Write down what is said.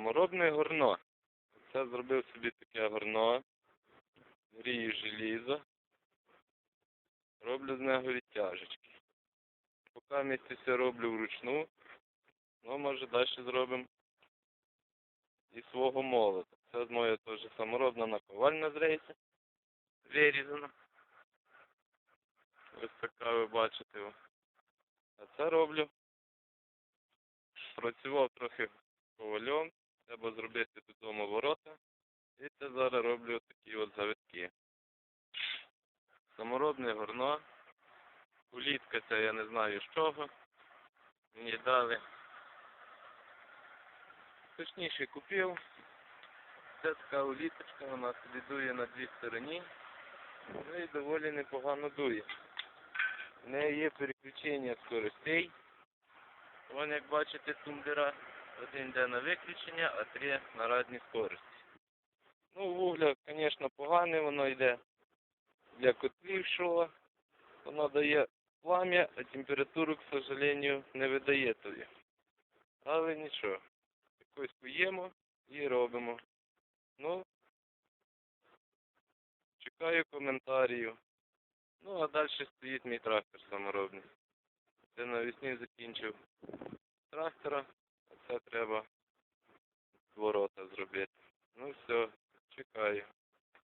Саморобне горно. Це зробив собі таке горно. Грію желізо. Роблю з нього відтяжечки. Поки місці все роблю вручну. Ну, може далі зробимо і свого молота. Це моя теж саморобна наковальня з рейсу. Вирізана. Ось така ви бачите. А це роблю. Працював трохи ковальом. Треба зробити додому ворота. І це зараз роблю такі от завитки. Саморобне горно. Улітка це я не знаю з чого. Мені дали. Точніше купив. Це така уліточка, вона собі дує на дві стороні. Ну і доволі непогано дує. В неї є переключення скоростей. Вон як бачите тумблера. Один йде на виключення, а три на різні скорості. Ну, вугля, звісно, погане, воно йде для котлів що. Воно дає плам'я, а температуру, к сожалению, не видає тобі. Але нічого. Якось куємо і робимо. Ну, чекаю коментарів. Ну, а далі стоїть мій трактор саморобний. Це навесні закінчив трактора, це треба ворота зробити.